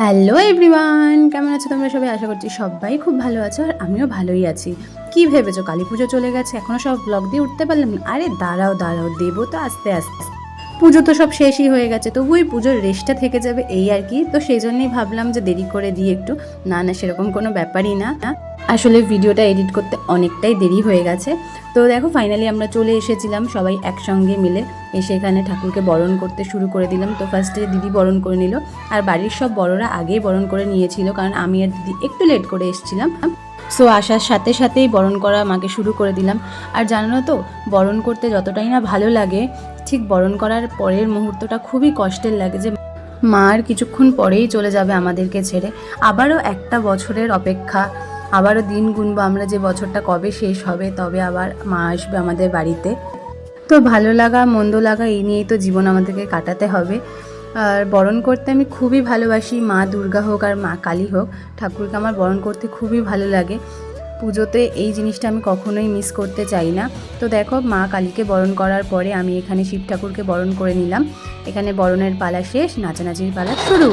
Hello everyone, কেমন আছো তোমরা সবাই? আশা করছি সবাই খুব ভালো আছো আর আমিও ভালোই আছি। কি ভেবেছো? কালী পুজো চলে গেছে, এখনও সব ব্লগ দিয়ে উঠতে পারলাম না? আরে দাঁড়াও দাঁড়াও, দেবো তো আস্তে আস্তে। পুজো তো সব শেষই হয়ে গেছে তবু ওই পুজোর রেস্টটা থেকে যাবে এই আর কি। তো সেই জন্যই ভাবলাম যে দেরি করে দিই একটু। না না, সেরকম কোনো ব্যাপারই না। আসলে ভিডিওটা এডিট করতে অনেকটাই দেরি হয়ে গেছে। তো দেখো ফাইনালি আমরা চলে এসেছিলাম, সবাই একসঙ্গে মিলে এসে এখানে ঠাকুরকে বরণ করতে শুরু করে দিলাম। তো ফার্স্টে দিদি বরণ করে নিল, আর বাড়ির সব বড়রা আগেই বরণ করে নিয়েছিল, কারণ আমি আর দিদি একটু লেট করে এসেছিলাম সো আসার সাথে সাথেই বরণ করা মাকে শুরু করে দিলাম। আর জানো তো, বরণ করতে যতটাই না ভালো লাগে, ঠিক বরণ করার পরের মুহূর্তটা খুবই কষ্টের লাগে যে মা আর কিছুক্ষণ পরেই চলে যাবে আমাদেরকে ছেড়ে। আবারও একটা বছরের অপেক্ষা আবারও দিন গুনবো, আমরা যে বছরটা কবে শেষ হবে, তবে আবার মা আসবে আমাদের বাড়িতে। তো ভালো লাগা, মন্দ লাগা, এই নিয়েই তো জীবন আমাদেরকে কাটাতে হবে। আর বরণ করতে আমি খুবই ভালোবাসি, মা দুর্গা হোক আর মা কালী হোক। ঠাকুরকে আমার বরণ করতে খুবই ভালো লাগে। পুজোতে এই জিনিসটা আমি কখনোই মিস করতে চাই না। তো দেখো, মা কালীকে বরণ করার পরে আমি এখানে শিব ঠাকুরকে বরণ করে নিলাম। এখানে বরণের পালা শেষ, নাচানাচির পালা শুরু।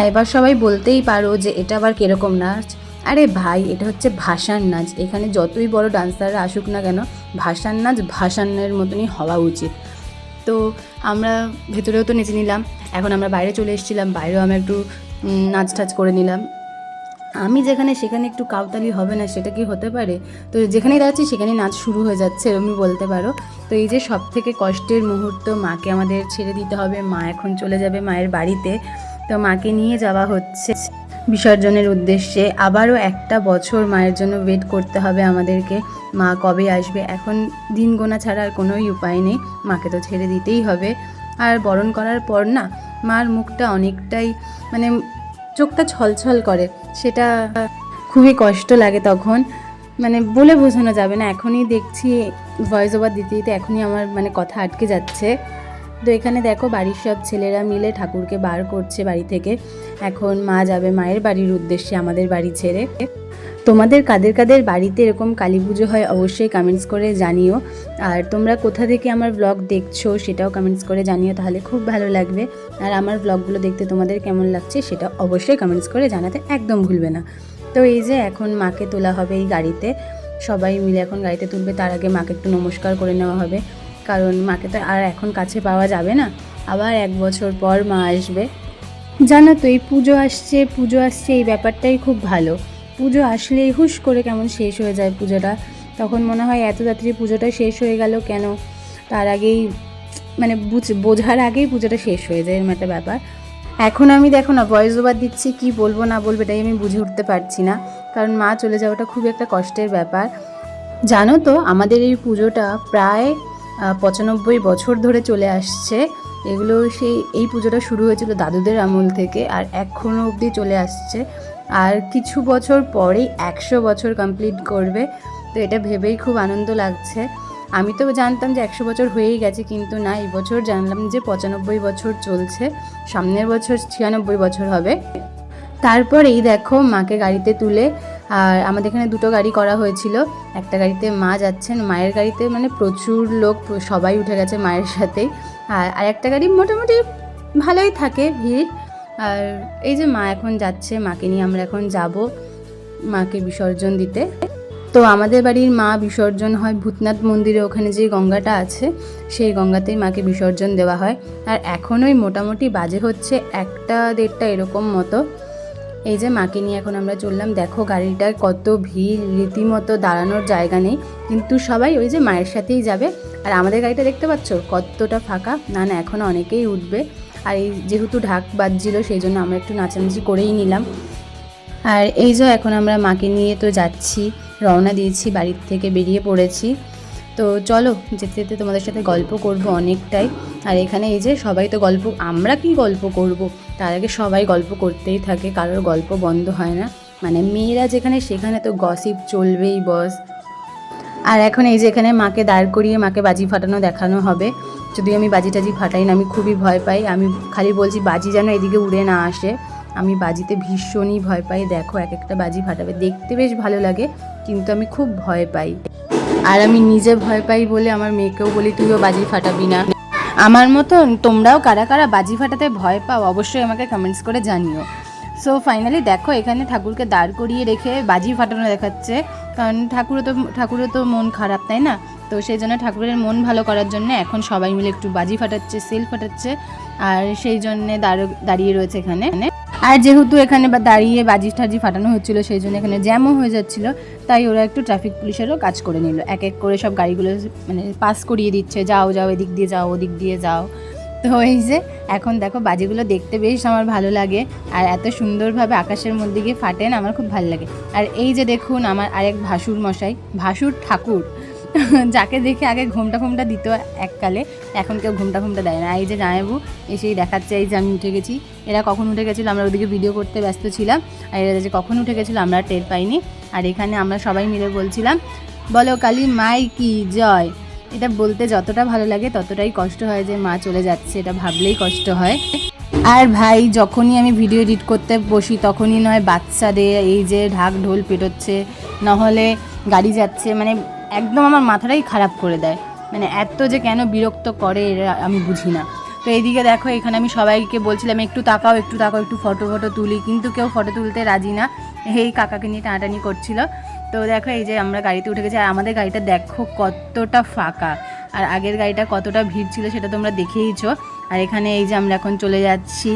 হ্যাঁ এবার সবাই বলতেই পারো যে এটা আবার কীরকম নাচ। আরে ভাই, এটা হচ্ছে ভাসান নাচ। এখানে যতই বড় ডান্সাররা আসুক না কেন ভাসান নাচ ভাসানের মতনই হওয়া উচিত। তো আমরা ভেতরেও তো নেচে নিলাম। এখন আমরা বাইরে চলে এসেছিলাম, বাইরেও আমরা একটু নাচ টাচ করে নিলাম। আমি যেখানে সেখানে একটু কাউতালি হবে না, সেটা কি হতে পারে? তো যেখানেই যাচ্ছি সেখানেই নাচ শুরু হয়ে যাচ্ছে এরকমই বলতে পারো। তো এই যে সব থেকে কষ্টের মুহূর্ত, মাকে আমাদের ছেড়ে দিতে হবে। মা এখন চলে যাবে মায়ের বাড়িতে। তো মাকে নিয়ে যাওয়া হচ্ছে। বিসর্জনের উদ্দেশ্যে আবারও একটা বছর মায়ের জন্য ওয়েট করতে হবে আমাদেরকে। মা কবে আসবে? এখন দিন গোনা ছাড়া আর কোনোই উপায় নেই। মাকে তো ছেড়ে দিতেই হবে। আর বরণ করার পর না, মার মুখটা অনেকটাই মানে চোখটা ছলছল করে। সেটা খুবই কষ্ট লাগে তখন। মানে বলে বোঝানো যাবে না। এখনই দেখছি ভয়েস ওভার দিতে দিতে এখনই আমার মানে কথা আটকে যাচ্ছে। তো এখানে দেখো বাড়ির সব ছেলেরা মিলে ঠাকুরকে বার করছে বাড়ি থেকে। এখন মা যাবে মায়ের বাড়ির উদ্দেশ্যে আমাদের বাড়ি ছেড়ে। তোমাদের কাদের কাদের বাড়িতে এরকম কালী পুজো হয় অবশ্যই কমেন্টস করে জানিও। আর তোমরা কোথা থেকে আমার ব্লগ দেখছ সেটাও কমেন্টস করে জানিও তাহলে খুব ভালো লাগবে। আর আমার ব্লগগুলো দেখতে তোমাদের কেমন লাগছে সেটা অবশ্যই কমেন্টস করে জানাতে একদম ভুলবে না। তো এই যে এখন মাকে তোলা হবে এই গাড়িতে। সবাই মিলে এখন গাড়িতে তুলবে, তার আগে মাকে একটু নমস্কার করে নেওয়া হবে। কারণ মাকে তো আর এখন কাছে পাওয়া যাবে না। আবার এক বছর পর মা আসবে। জানো তো, এই পুজো আসছে পুজো আসছে, এই ব্যাপারটাই খুব ভালো। পুজো আসলেই হুশ করে কেমন শেষ হয়ে যায় পুজোটা। তখন মনে হয় এত তাড়াতাড়ি পুজোটা শেষ হয়ে গেল কেন? তার আগেই মানে বুঝ, বোঝার আগেই পুজোটা শেষ হয়ে যায়, এরকম একটা ব্যাপার। এখন আমি দেখো না ভয়েস ওভার দিচ্ছি, কি বলব, না বলব, এটাই আমি বুঝে উঠতে পারছি না। কারণ মা চলে যাওয়াটা খুব একটা কষ্টের ব্যাপার। জানো তো, আমাদের এই পুজোটা প্রায় পঁচানব্বই বছর ধরে চলে আসছে। এগুলো সেই, এই পুজোটা শুরু হয়েছিল দাদুদের আমল থেকে আর এখনও অবধি চলে আসছে। আর কিছু বছর পরেই একশো বছর কমপ্লিট করবে। তো এটা ভেবেই খুব আনন্দ লাগছে। আমি তো জানতাম যে একশো বছর হয়েই গেছে, কিন্তু না, এই বছর জানলাম যে পঁচানব্বই বছর চলছে। সামনের বছর ছিয়ানব্বই বছর হবে। তারপর এই দেখো, মাকে গাড়িতে তুলে আর আমাদের এখানে দুটো গাড়ি করা হয়েছিল। একটা গাড়িতে মা যাচ্ছেন, মায়ের গাড়িতে মানে প্রচুর লোক, সবাই উঠে গেছে মায়ের সাথেই। আর আর একটা গাড়ি মোটামুটি ভালোই থাকে ভিড়। আর এই যে মা এখন যাচ্ছে, মাকে নিয়ে আমরা এখন যাব মাকে বিসর্জন দিতে। তো আমাদের বাড়ির মা বিসর্জন হয় ভূতনাথ মন্দিরে, ওখানে যে গঙ্গাটা আছে, সেই গঙ্গাতেই মাকে বিসর্জন দেওয়া হয়। আর এখনোই মোটামুটি বাজে হচ্ছে একটা দেড়টা এরকম মতো। এই যে মাকে নিয়ে এখন আমরা চললাম, দেখো গাড়িটার কত ভিড়, রীতিমতো দাঁড়ানোর জায়গা নেই, কিন্তু সবাই ওই যে মায়ের সাথেই যাবে। আর আমাদের গাড়িটা দেখতে পাচ্ছ? কতটা ফাঁকা। না না, এখন অনেকেই উঠবে। আর এই যেহেতু ঢাক বাজছিল, সেই জন্য আমরা একটু নাচানাচি করেই নিলাম। আর এই যে এখন আমরা মাকে নিয়ে তো যাচ্ছি, রওনা দিয়েছি, বাড়ির থেকে বেরিয়ে পড়েছি। তো চলো, যেতে যেতে তোমাদের সাথে গল্প করব অনেকটাই। আর এখানে এই যে সবাই তো গল্প, আমরা কি গল্প করব? তার আগে সবাই গল্প করতেই থাকে, কারোর গল্প বন্ধ হয় না। মানে মেয়েরা যেখানে সেখানে তো গসিপ চলবেই বস আর এখন এই যে এখানে মাকে দাঁড় করিয়ে মাকে বাজি ফাটানো দেখানো হবে যদি আমি বাজি টাজি ফাটাই না, আমি খুবই ভয় পাই। আমি খালি বলছি, বাজি যেন এদিকে উড়ে না আসে। আমি বাজিতে ভীষণই ভয় পাই, দেখো এক একটা বাজি ফাটাবে। দেখতে বেশ ভালো লাগে, কিন্তু আমি খুব ভয় পাই। আর আমি নিজে ভয় পাই বলে আমার মেয়েকেও বলি, তুইও বাজি ফাটাবি না। আমার মতন তোমরাও কারা কারা বাজি ফাটাতে ভয় পাও, অবশ্যই আমাকে কমেন্টস করে জানিও। সো ফাইনালি দেখো, এখানে ঠাকুরকে দাঁড় করিয়ে রেখে বাজি ফাটানো দেখাচ্ছে। কারণ ঠাকুরও তো ঠাকুরও তো মন খারাপ, তাই না? তো সেই জন্য ঠাকুরের মন ভালো করার জন্য এখন সবাই মিলে একটু বাজি ফাটাচ্ছে সেল ফাটাচ্ছে। আর সেই জন্যে দাঁড়- দাঁড়িয়ে রয়েছে এখানে। আর যেহেতু এখানে বা দাঁড়িয়ে বাজি টাজি ফাটানো হচ্ছিল, সেই জন্য এখানে জ্যামও হয়ে যাচ্ছিল, তাই ওরা একটু ট্রাফিক পুলিশেরও কাজ করে নিল। এক এক করে সব গাড়িগুলো মানে পাস করিয়ে দিচ্ছে, যাও যাও, এদিক দিয়ে যাও, ওদিক দিয়ে যাও। তো এই যে, এখন দেখো বাজিগুলো দেখতে বেশ আমার ভালো লাগে, আর এত সুন্দরভাবে আকাশের মধ্যে গিয়ে ফাটেন, আমার খুব ভালো লাগে। আর এই যে দেখুন, আমার আরেক ভাসুর মশাই, ভাসুর ঠাকুর যাকে দেখে আগে ঘুমটা ঘুমটা দিত এককালে, এখন কেউ ঘুমটা ঘুমটা দেয় না। এই যে জামাইবু এসেই দেখাচ্ছে, এই যে আমি উঠে গেছি। এরা কখন উঠে গেছিল আমরা ওদিকে ভিডিও করতে ব্যস্ত ছিলাম। আর এরা যে কখন উঠে গেছিল আমরা টের পাইনি। আর এখানে আমরা সবাই মিলে বলছিলাম, বলো কালী, মাই কি জয়? এটা বলতে যতটা ভালো লাগে ততটাই কষ্ট হয় যে মা চলে যাচ্ছে, এটা ভাবলেই কষ্ট হয়। আর ভাই, যখনই আমি ভিডিও এডিট করতে বসি তখনই নয়, বাচ্চাদের এই যে ঢাক ঢোল পেটোচ্ছে, নাহলে গাড়ি যাচ্ছে মানে একদম আমার মাথাটাই খারাপ করে দেয়। মানে এত যে কেন বিরক্ত করে এরা, আমি বুঝি না। তো এইদিকে দেখো, এখানে আমি সবাইকে বলছিলাম, একটু তাকাও একটু তাকাও, একটু ফটো ফটো তুলি। কিন্তু কেউ ফটো তুলতে রাজি না। এই কাকাকে নিয়ে টানাটানি করছিল। তো দেখো, এই যে আমরা গাড়িতে উঠে গেছি। আর আমাদের গাড়িটা দেখো কতটা ফাঁকা। আর আগের গাড়িটা কতটা ভিড় ছিল সেটা তোমরা দেখেইছো। আর এখানে এই যে আমরা এখন চলে যাচ্ছি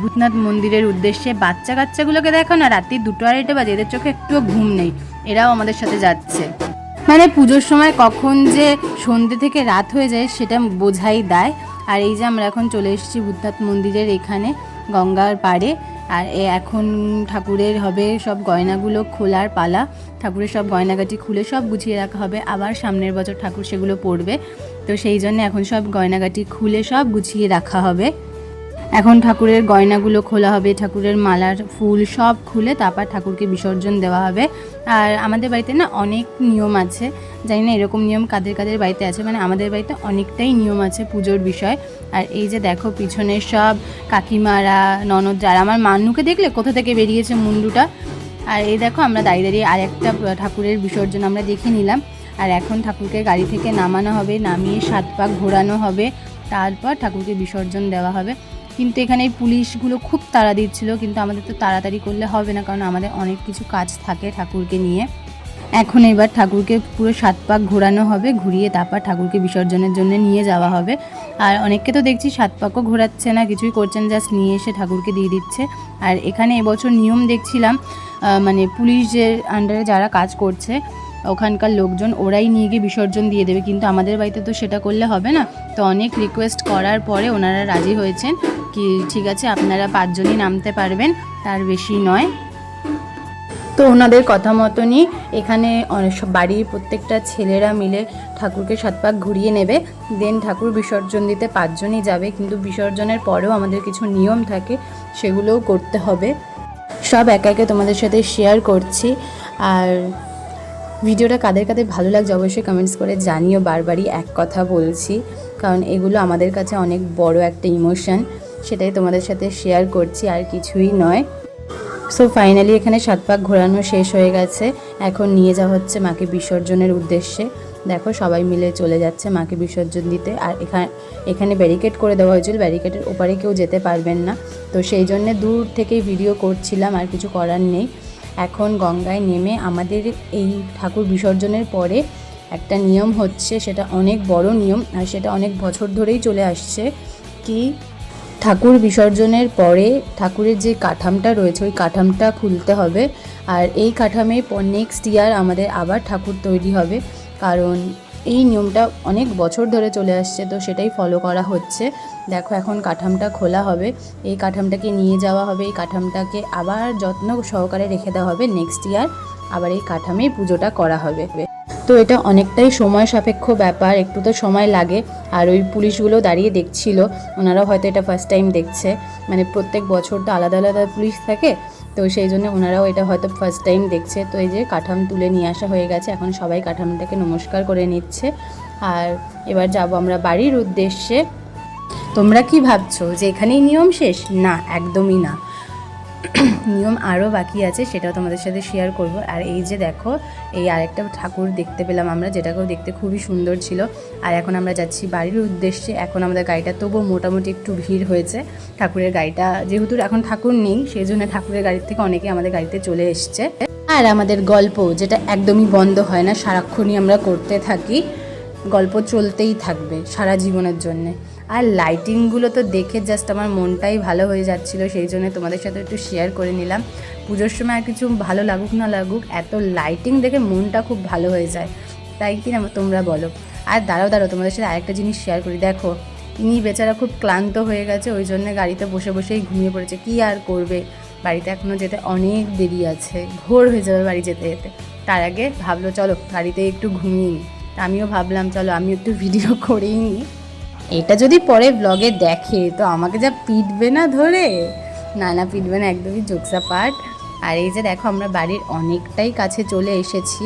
ভূতনাথ মন্দিরের উদ্দেশ্যে। বাচ্চা কাচ্চাগুলোকে দেখো না, রাত্রি দুটো আড়াইটে বাজে। এদের চোখে একটুও ঘুম নেই। এরাও আমাদের সাথে যাচ্ছে। মানে পুজোর সময় কখন যে সন্ধ্যে থেকে রাত হয়ে যায় সেটা বোঝাই দেয়। আর এই যে আমরা এখন চলে এসেছি ভূতনাথ মন্দিরের এখানে, গঙ্গার পাড়ে। আর এখন ঠাকুরের হবে সব গয়নাগুলো খোলার পালা। ঠাকুরের সব গয়নাগাটি খুলে সব গুছিয়ে রাখা হবে। আবার সামনের বছর ঠাকুর সেগুলো পড়বে। তো সেই জন্য এখন সব গয়নাগাটি খুলে সব গুছিয়ে রাখা হবে। এখন ঠাকুরের গয়নাগুলো খোলা হবে, ঠাকুরের মালার ফুল সব খুলে তারপর ঠাকুরকে বিসর্জন দেওয়া হবে। আর আমাদের বাড়িতে না অনেক নিয়ম আছে, জানি না এরকম নিয়ম কাদের কাদের বাড়িতে আছে মানে আমাদের বাড়িতে অনেকটাই নিয়ম আছে পুজোর বিষয়। আর এই যে দেখো পিছনে সব কাকিমারা, ননদ যারা, আমার মান্নুকে দেখলে কোথা থেকে বেরিয়েছে মুন্ডুটা? আর এই দেখো আমরা দাঁড়িয়ে দাঁড়িয়ে আর একটা ঠাকুরের বিসর্জন আমরা দেখে নিলাম। আর এখন ঠাকুরকে গাড়ি থেকে নামানো হবে, নামিয়ে সাত পাক ঘোরানো হবে, তারপর ঠাকুরকে বিসর্জন দেওয়া হবে। কিন্তু এখানে পুলিশগুলো খুব তাড়া দিচ্ছিল, কিন্তু আমাদের তো তাড়াতাড়ি করলে হবে না, কারণ আমাদের অনেক কিছু কাজ থাকে ঠাকুরকে নিয়ে। এখন এবার ঠাকুরকে পুরো সাত পাক ঘোরানো হবে, ঘুরিয়ে তারপর ঠাকুরকে বিসর্জনের জন্য নিয়ে যাওয়া হবে। আর অনেককে তো দেখছি সাত পাকও ঘোরাচ্ছে না, কিছুই করছেন জাস্ট নিয়ে এসে ঠাকুরকে দিয়ে দিচ্ছে। আর এখানে এবছর নিয়ম দেখছিলাম মানে পুলিশের আন্ডারে যারা কাজ করছে ওখানকার লোকজন ওরাই নিয়ে গিয়ে বিসর্জন দিয়ে দেবে। কিন্তু আমাদের বাড়িতে তো সেটা করলে হবে না। তো অনেক রিকোয়েস্ট করার পরে ওনারা রাজি হয়েছেন কি ঠিক আছে, আপনারা পাঁচজনই নামতে পারবেন, তার বেশি নয়। তো ওনাদের কথা মতনই এখানে বাড়ির প্রত্যেকটা ছেলেরা মিলে ঠাকুরকে সাত পাক ঘুরিয়ে নেবে। দেন ঠাকুর বিসর্জন দিতে পাঁচজনই যাবে। কিন্তু বিসর্জনের পরেও আমাদের কিছু নিয়ম থাকে, সেগুলোও করতে হবে। সব একে একে তোমাদের সাথে শেয়ার করছি। আর ভিডিওটা কাদের কাদের ভালো লাগছে অবশ্যই কমেন্টস করে জানিও। বারবারই এক কথা বলছি, কারণ এগুলো আমাদের কাছে অনেক বড় একটা ইমোশন সেটাই তোমাদের সাথে শেয়ার করছি, আর কিছুই নয়। সো ফাইনালি এখানে সাত পাক ঘোরানো শেষ হয়ে গেছে। এখন নিয়ে যাওয়া হচ্ছে মাকে বিসর্জনের উদ্দেশ্যে। দেখো সবাই মিলে চলে যাচ্ছে মাকে বিসর্জন দিতে, আর এখানে এখানে ব্যারিকেড করে দেওয়া হয়েছিল। ব্যারিকেডের ওপারে কেউ যেতে পারবেন না। তো সেই জন্যে দূর থেকেই ভিডিও করছিলাম, আর কিছু করার নেই। এখন গঙ্গায় নেমে আমাদের এই ঠাকুর বিসর্জনের পরে একটা নিয়ম হচ্ছে, সেটা অনেক বড় নিয়ম আর সেটা অনেক বছর ধরেই চলে আসছে কি ঠাকুর বিসর্জনের পরে ঠাকুরের যে কাঠামটা রয়েছে, ওই কাঠামটা খুলতে হবে আর এই কাঠামে নেক্সট ইয়ার আমাদের আবার ঠাকুর তৈরি হবে। কারণ এই নিয়মটা অনেক বছর ধরে চলে আসছে, তো সেটাই ফলো করা হচ্ছে। দেখো, এখন কাঠামটা খোলা হবে। এই কাঠামটাকে নিয়ে যাওয়া হবে। এই কাঠামটাকে আবার যত্ন সহকারে রেখে দেওয়া হবে নেক্সট ইয়ার আবার এই কাঠামেই পুজোটা করা হবে। তো এটা অনেকটাই সময় সাপেক্ষ ব্যাপার, একটু তো সময় লাগে। আর ওই পুলিশগুলো দাঁড়িয়ে দেখছিল ওনারাও হয়তো এটা ফার্স্ট টাইম দেখছে। মানে প্রত্যেক বছর তো আলাদা আলাদা পুলিশ থাকে, তো সেই জন্য ওনারাও এটা হয়তো ফার্স্ট টাইম দেখছে। তো এই যে কাঠাম তুলে নিয়ে আসা হয়ে গেছে, এখন সবাই কাঠামটাকে নমস্কার করে নিচ্ছে। আর এবার যাব আমরা বাড়ির উদ্দেশ্যে। তোমরা কি ভাবছ যে এখানেই নিয়ম শেষ? না, একদমই না। নিয়ম আরও বাকি আছে, সেটাও তোমাদের সাথে শেয়ার করব। আর এই যে দেখো, এই আরেকটা ঠাকুর দেখতে পেলাম আমরা, যেটাকেও দেখতে খুবই সুন্দর ছিল। আর এখন আমরা যাচ্ছি বাড়ির উদ্দেশ্যে। এখন আমাদের গাড়িটা তবুও মোটামুটি একটু ভিড় হয়েছে। ঠাকুরের গাড়িটা, যেহেতু এখন ঠাকুর নেই সেই জন্য ঠাকুরের গাড়ির থেকে অনেকে আমাদের গাড়িতে চলে এসছে। আর আমাদের গল্প, যেটা একদমই বন্ধ হয় না, সারাক্ষণই আমরা করতে থাকি। গল্প চলতেই থাকবে, সারা জীবনের জন্যে। আর লাইটিংগুলো তো দেখে জাস্ট আমার মনটাই ভালো হয়ে যাচ্ছিল, সেই জন্য তোমাদের সাথে একটু শেয়ার করে নিলাম। পুজোর সময় আর কিছু ভালো লাগুক না লাগুক, এত লাইটিং দেখে মনটা খুব ভালো হয়ে যায়। তাই কি না তোমরা বলো? আর দাঁড়াও দাঁড়াও, তোমাদের সাথে আরেকটা জিনিস শেয়ার করি। দেখো, ইনি বেচারা খুব ক্লান্ত হয়ে গেছে, ওই জন্য গাড়িতে বসে বসেই ঘুমিয়ে পড়েছে। কি আর করবে? বাড়িতে এখনও যেতে অনেক দেরি আছে, ভোর হয়ে যাবে বাড়ি যেতে যেতে। তার আগে ভাবলো, চলো গাড়িতে একটু ঘুমিয়ে নিই আমিও ভাবলাম, চলো আমি একটু ভিডিও করেই নিই এটা যদি পরে ব্লগে দেখে, তো আমাকে যা পিটবে না ধরে? না না, পিটবে না, একদমই জোকসা পার্ট আর এই যে দেখো, আমরা বাড়ির অনেকটাই কাছে চলে এসেছি।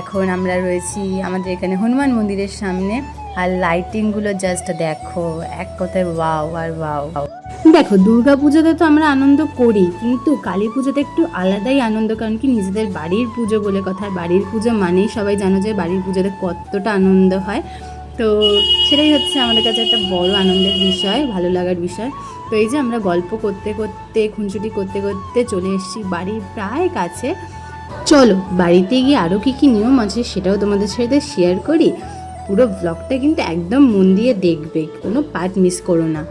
এখন আমরা রয়েছি আমাদের এখানে হনুমান মন্দিরের সামনে। আর লাইটিংগুলো জাস্ট দেখো, এক কথায় ওয়াও আর ওয়াও দেখো দুর্গা পুজোতে তো আমরা আনন্দ করি, কিন্তু কালী পুজোতে একটু আলাদাই আনন্দ, কারণ কি নিজেদের বাড়ির পুজো বলে কথা। বাড়ির পুজো মানেই সবাই জানো যে বাড়ির পুজোতে কতটা আনন্দ হয়। তো সেটাই হচ্ছে আমাদের কাছে একটা বড় আনন্দের বিষয়, ভালো লাগার বিষয়। তো এই যে আমরা গল্প করতে করতে, খুনসুটি করতে করতে চলে এসেছি বাড়ির প্রায় কাছে। চলো, বাড়িতে গিয়ে আরও কী কী নিয়ম আছে সেটাও তোমাদের সাথে শেয়ার করি। পুরো ব্লগটা কিন্তু একদম মন দিয়ে দেখবে, কোনো পার্ট মিস করো না।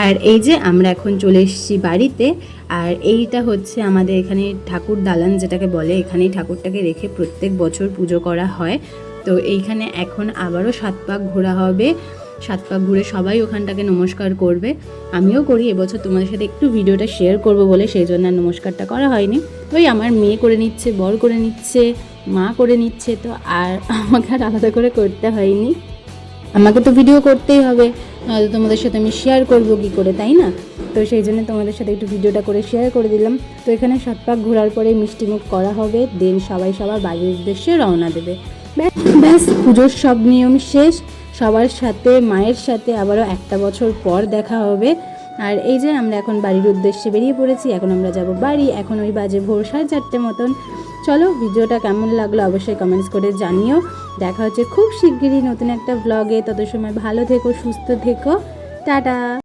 আর এই যে আমরা এখন চলে এসেছি বাড়িতে, আর এইটা হচ্ছে আমাদের এখানে ঠাকুর দালান যেটাকে বলে, এখানেই ঠাকুরটাকে রেখে প্রত্যেক বছর পুজো করা হয়। তো এইখানে এখন আবারও সাত পাক ঘোরা হবে। সাত পাক ঘুরে সবাই ওখানটাকে নমস্কার করবে। আমিও করি, এবছর তোমাদের সাথে একটু ভিডিওটা শেয়ার করব বলে সেই জন্য আর নমস্কারটা করা হয়নি। ওই আমার মেয়ে করে নিচ্ছে, বর করে নিচ্ছে, মা করে নিচ্ছে, তো আর আমাকে আর আলাদা করে করতে হয়নি। আমাকে তো ভিডিও করতেই হবে নয়তো তোমাদের সাথে আমি শেয়ার করব কী করে, তাই না? তো সেই জন্য তোমাদের সাথে একটু ভিডিওটা করে শেয়ার করে দিলাম। তো এখানে সাত পাক ঘোরার পরে মিষ্টিমুখ করা হবে, দেন সবাই সবার বাড়ির উদ্দেশ্যে রওনা দেবে। ব্যাস, পুজোর সব নিয়ম শেষ। সবার সাথে, মায়ের সাথে আবারও একটা বছর পর দেখা হবে। আর এই যে আমরা এখন বাড়ির উদ্দেশ্যে বেরিয়ে পড়েছি, এখন আমরা যাব বাড়ি। এখন ওই বাজে ভোর সাড়ে চারটে মতন। চলো, ভিডিওটা কেমন লাগল অবশ্যই কমেন্টস করে জানিও। দেখা হচ্ছে খুব শিগগিরই নতুন একটা ব্লগে তত সময় ভালো থেকো, সুস্থ থেকো। টাটা!